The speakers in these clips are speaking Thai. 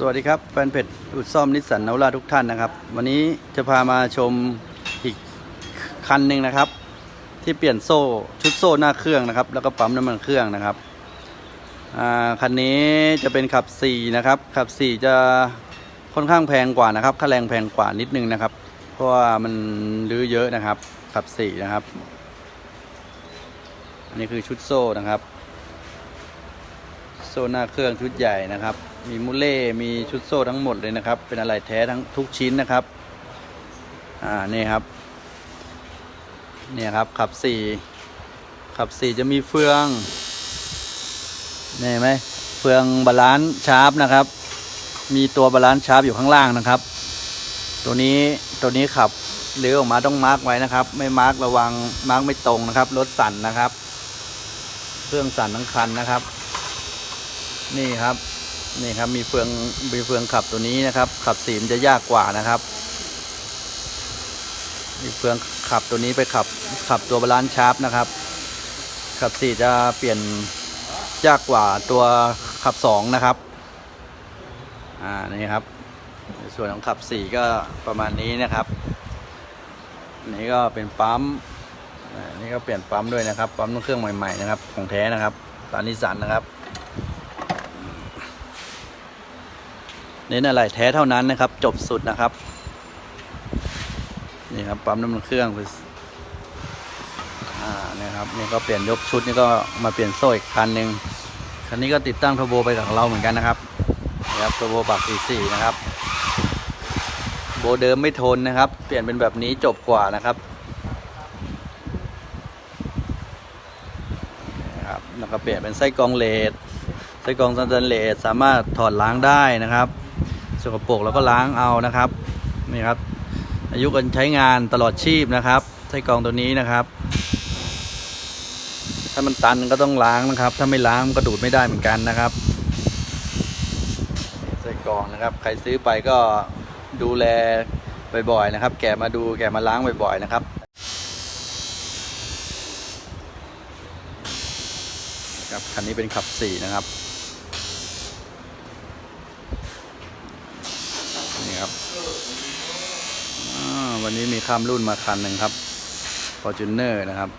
สวัสดีครับ แฟนเพจอุดซ่อมนิสสันนาวราทุกท่านนะครับ วันนี้จะพามาชมอีกคันหนึ่งนะครับ ที่เปลี่ยนโซ่ชุดโซ่หน้าเครื่องนะครับ แล้วก็ปั๊มน้ำมันเครื่องนะครับคันนี้จะเป็นขับ 4 นะครับขับ 4 จะค่อนข้างแพงกว่านะครับค่าแรงแพงกว่านิดนึงนะครับ เพราะว่ามันรื้อเยอะนะครับขับ 4 นะครับอันนี้คือชุดโซ่นะครับ โซ่หน้าเครื่องชุดใหญ่นะครับ มีมูเล่ มีชุดโซ่ทั้งหมดเลยนะครับ เป็นอะไรแท้ทั้งทุกชิ้นนะครับ อ่า นี่ครับ เนี่ยครับ ขับสี่ ขับสี่จะมีเฟือง นี่ไหม เฟืองบาลานซ์ชาร์ปนะครับ มีตัวบาลานซ์ชาร์ปอยู่ข้างล่างนะครับ ตัวนี้ ตัวนี้ขับเลี้ยวออกมาต้องมาร์กไว้นะครับ ไม่มาร์กระวังมาร์กไม่ตรงนะครับ รถสั่นนะครับ เครื่องสั่นทั้งคันนะครับ นี่ครับ นี่ครับมีเฟืองมีเฟืองขับตัวนี้นะครับ ขับสีมจะยากกว่านะครับ มีเฟืองขับตัวนี้ไปขับขับตัวบาลานซ์ชาร์ปนะครับ ขับสี่จะเปลี่ยนยากกว่าตัวขับสองนะครับอ่านี่ครับในส่วนของขับสี่ก็ประมาณนี้นะครับ นี่ก็เป็นปั๊มนี่ก็เปลี่ยนปั๊มด้วยนะครับปั๊มเครื่องใหม่ๆนะครับ ของแท้นะครับตานิสันนะครับ เน้นอะไรแท้เท่านั้นนะครับ จบสุดนะครับ นี่ครับปั๊มน้ำมันเครื่องไปอ่านี่ครับนี่ก็เปลี่ยนยกชุดนี่ก็มาเปลี่ยนโซ่อีกคันหนึ่งคันนี้ก็ติดตั้งเทอร์โบไปกับเราเหมือนกันนะครับนี่ครับเทอร์โบปรับ44นะครับ โบเดิมไม่ทนนะครับ เปลี่ยนเป็นแบบนี้จบกว่านะครับนี่ครับแล้วก็เปลี่ยนเป็นไส้กรองเลดไส้กรองสแตนเลสสามารถถอดล้างได้นะครับ สกปรกแล้วก็ล้างเอานะครับนี่ครับ อายุการใช้งานตลอดชีพนะครับไส้กรองตัวนี้นะครับ ถ้ามันตันก็ต้องล้างนะครับ ถ้าไม่ล้างมันก็ดูดไม่ได้เหมือนกันนะครับไส้กรองนะครับ ใครซื้อไปก็ดูแลบ่อยๆนะครับ แกะมาดูแกะมาล้างบ่อยๆนะครับครับคันนี้เป็นขับสี่นะครับ ครับวันนี้มีข้ามรุ่นมาคันหนึ่งครับ Fortuner นะครับ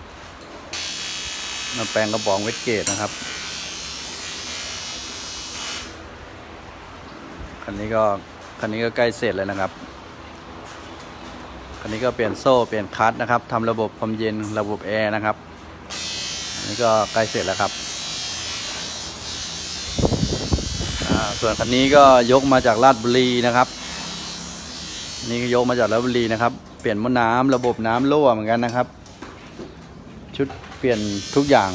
มาแปลงกระป๋องเวทเกตนะครับ คันนี้ก็คันนี้ก็ใกล้เสร็จแล้วนะครับ คันนี้ก็เปลี่ยนโซ่เปลี่ยนคลัตช์นะครับทำระบบความเย็นระบบแอร์นะครับอันนี้ก็ใกล้เสร็จแล้วครับส่วนคันนี้ก็ยกมาจากลาดบุรีนะครับ นี่ยกมาจากลาดบุรีนะครับ เปลี่ยนมอน้ำระบบน้ำรั่วเหมือนกันนะครับ ชุดเปลี่ยนทุกอย่าง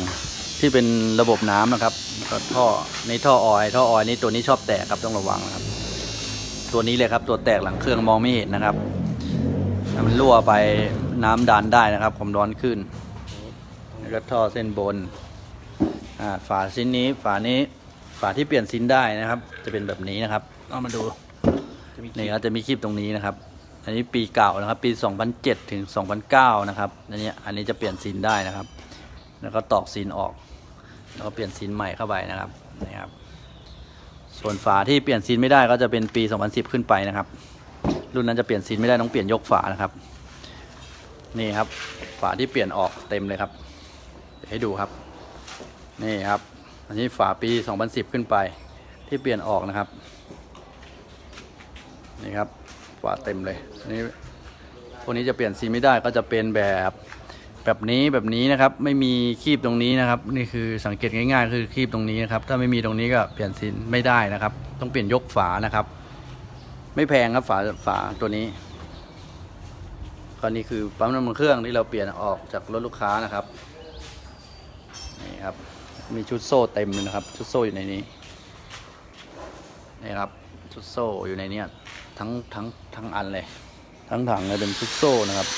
ที่เป็นระบบน้ำนะครับก็ท่อในท่อออยท่อออยนี่ตัวนี้ชอบแตกครับต้องระวังนะครับ ตัวนี้เลยครับตัวแตกหลังเครื่องมองไม่เห็นนะครับมันรั่วไปน้ำดันได้นะครับความร้อนขึ้นแล้วก็ท่อเส้นบนฝาชิ้นนี้ฝานี้ฝาที่เปลี่ยนซินได้นะครับ จะเป็นแบบนี้นะครับเอามาดู นี่ครับจะมีคลิปตรงนี้นะครับ อันนี้ปีเก่านะครับ ปี 2007 ถึง 2009 นะครับ อันนี้อันนี้จะเปลี่ยนซินได้นะครับ แล้วก็ตอกซินออก แล้วก็เปลี่ยนซินใหม่เข้าไปนะครับนี่ครับ ส่วนฝาที่เปลี่ยนซินไม่ได้ก็จะเป็นปี 2010 ขึ้นไปนะครับ รุ่นนั้นจะเปลี่ยนซินไม่ได้ต้องเปลี่ยนยกฝานะครับ นี่ครับ ฝาที่เปลี่ยนออกเต็มเลยครับให้ดูครับ นี่ครับ อันนี้ฝาปี 2010 ขึ้นไปที่เปลี่ยนออกนะครับ นี่ครับฝาเต็มเลยนนี้พวกนี้จะเปลี่ยนซีไม่ได้ก็จะเป็นแบบแบบนี้แบบนี้นะครับ ไม่มีคีบตรงนี้นะครับ นี่คือสังเกตง่าย ๆ คือคีบตรงนี้นะครับ ถ้าไม่มีตรงนี้ก็เปลี่ยนซีไม่ได้นะครับ ต้องเปลี่ยนยกฝานะครับ ไม่แพงครับฝาฝาตัวนี้ก็นี่คือปั๊มน้ำมันเครื่องที่เราเปลี่ยนออกจากรถลูกค้านะครับนี่ครับมีชุดโซ่เต็มเลยนะครับ ชุดโซ่อยู่ในนี้นี่ครับชุดโซ่อยู่ในเนี้ย ทั้งทั้งทั้งอันเลย ทั้งถังเลยเป็นชุดโซ่นะครับ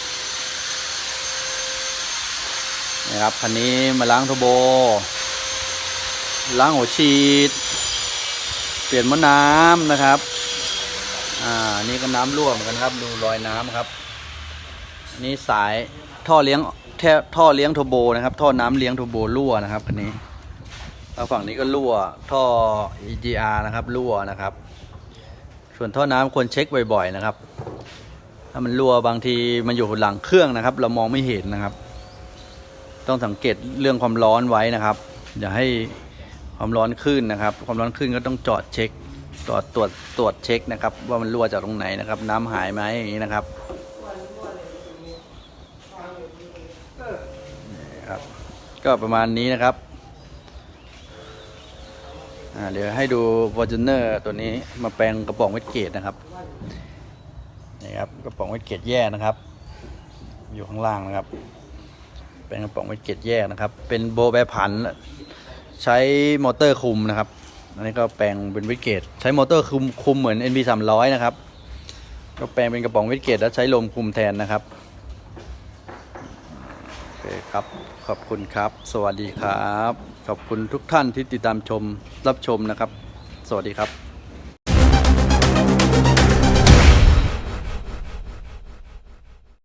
นี่ครับคันนี้มาล้างโทโบ ล้างหัวฉีด เปลี่ยนหม้อน้ำนะครับ อ่านี่ก็น้ำรั่วเหมือนกันครับ ดูรอยน้ำครับ นี่สายท่อเลี้ยงแท่ท่อเลี้ยงโทโบนะครับ ท่อน้ำเลี้ยงโทโบรั่วนะครับคันนี้แล้วฝั่งนี้ก็รั่วท่อ EGR นะครับรั่วนะครับ ส่วนท่อน้ำควรเช็คบ่อยๆนะครับ ถ้ามันรั่วบางทีมันอยู่หลังเครื่องนะครับ เรามองไม่เห็นนะครับ ต้องสังเกตเรื่องความร้อนไว้นะครับ อย่าให้ความร้อนขึ้นนะครับ ความร้อนขึ้นก็ต้องจอดเช็คตรวจตรวจตรวจเช็คนะครับ ว่ามันรั่วจากตรงไหนนะครับ น้ำหายไหมอย่างนี้นะครับครับ ก็ประมาณนี้นะครับ เดี๋ยวให้ดู f o r t u n e r ตัวนี้มาแปลงกระป๋องเวทเกตนะครับนี่ครับกระป๋องเวทเกตแยกนะครับ อยู่ข้างล่างนะครับ เป็นกระป๋องเวทเกตแยกนะครับ เป็นโบแบร์ผัน ใช้มอเตอร์คุมนะครับอันนี้ก็แปลงเป็นเวทเกตใช้มอเตอร์คุมคุมเหมือน NB 300นะครับก็แปลงเป็นกระป๋องเวทเกตแล้วใช้ลมคุมแทนนะครับโอเคครับ ขอบคุณครับ สวัสดีครับ ขอบคุณทุกท่านที่ติดตามชมรับชมนะครับ สวัสดีครับ